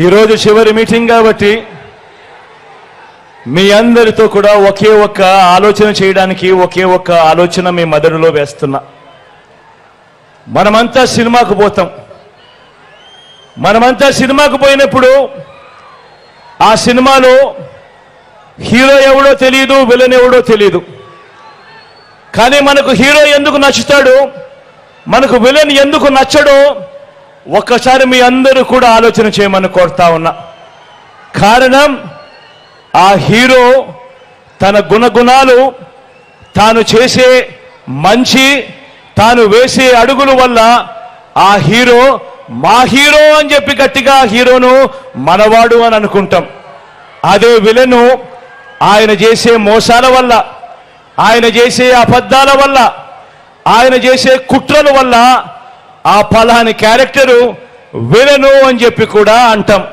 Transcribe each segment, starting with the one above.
ఈరోజు చివరి మీటింగ్ కాబట్టి మీ అందరితో కూడా ఒకే ఒక్క ఆలోచన చేయడానికి ఒకే ఒక్క ఆలోచన మీ మెదడులో వేస్తున్నా. మనమంతా సినిమాకు పోతాం. మనమంతా సినిమాకు పోయినప్పుడు ఆ సినిమాలో హీరో ఎవడో తెలియదు విలన్ ఎవడో తెలియదు కానీ మనకు హీరో ఎందుకు నచ్చుతాడు మనకు విలన్ ఎందుకు నచ్చడో ఒక్కసారి మీ అందరూ కూడా ఆలోచన చేయమని కోరుతా ఉన్నా. కారణం ఆ హీరో తన గుణగుణాలు తాను చేసే మంచి తాను వేసే అడుగుల వల్ల ఆ హీరో మా హీరో అని చెప్పి గట్టిగా ఆ హీరోను మనవాడు అని అనుకుంటాం. అదే విలను ఆయన చేసే మోసాల వల్ల ఆయన చేసే అబద్ధాల వల్ల ఆయన చేసే కుట్రల వల్ల ఆ ఫలాని క్యారెక్టరు విలను అని చెప్పి కూడా అంటాం.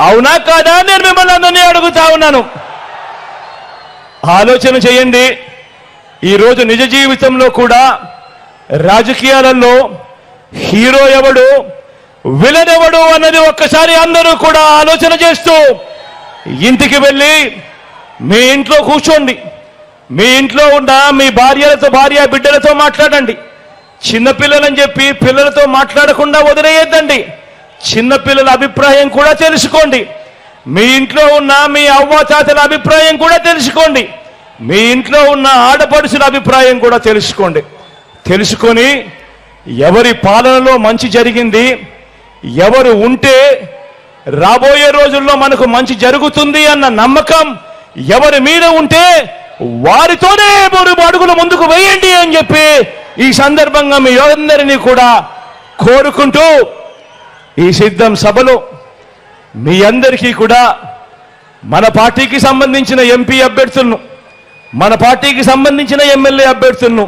అవునా కాదా? నేను మిమ్మల్ని అందరినీ అడుగుతా ఉన్నాను. ఆలోచన చేయండి. ఈరోజు నిజ జీవితంలో కూడా రాజకీయాలలో హీరో ఎవడు విలన్ ఎవడు అన్నది ఒక్కసారి అందరూ కూడా ఆలోచన చేస్తూ ఇంటికి వెళ్ళి మీ ఇంట్లో కూర్చోండి. మీ ఇంట్లో ఉన్న మీ భార్యలతో భార్య బిడ్డలతో మాట్లాడండి. చిన్నపిల్లలని చెప్పి పిల్లలతో మాట్లాడకుండా వదిలేయద్దండి. చిన్నపిల్లల అభిప్రాయం కూడా తెలుసుకోండి. మీ ఇంట్లో ఉన్న మీ అవ్వ తాతల అభిప్రాయం కూడా తెలుసుకోండి. మీ ఇంట్లో ఉన్న ఆడపడుచుల అభిప్రాయం కూడా తెలుసుకోండి. తెలుసుకొని ఎవరి పాలనలో మంచి జరిగింది ఎవరు ఉంటే రాబోయే రోజుల్లో మనకు మంచి జరుగుతుంది అన్న నమ్మకం ఎవరి మీద ఉంటే వారితోనే మూడు అడుగులు ముందుకు వేయండి అని చెప్పి ఈ సందర్భంగా మీ అందరినీ కూడా కోరుకుంటూ ఈ సిద్ధం సభలో మీ అందరికీ కూడా మన పార్టీకి సంబంధించిన ఎంపీ అభ్యర్థులను మన పార్టీకి సంబంధించిన ఎమ్మెల్యే అభ్యర్థులను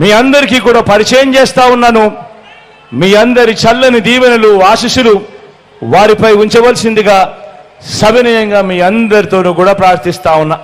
మీ అందరికీ కూడా పరిచయం చేస్తా ఉన్నాను. మీ అందరి చల్లని దీవెనలు ఆశీస్సులు వారిపై ఉంచవలసిందిగా సవినయంగా మీ అందరితోనూ కూడా ప్రార్థిస్తా ఉన్నా.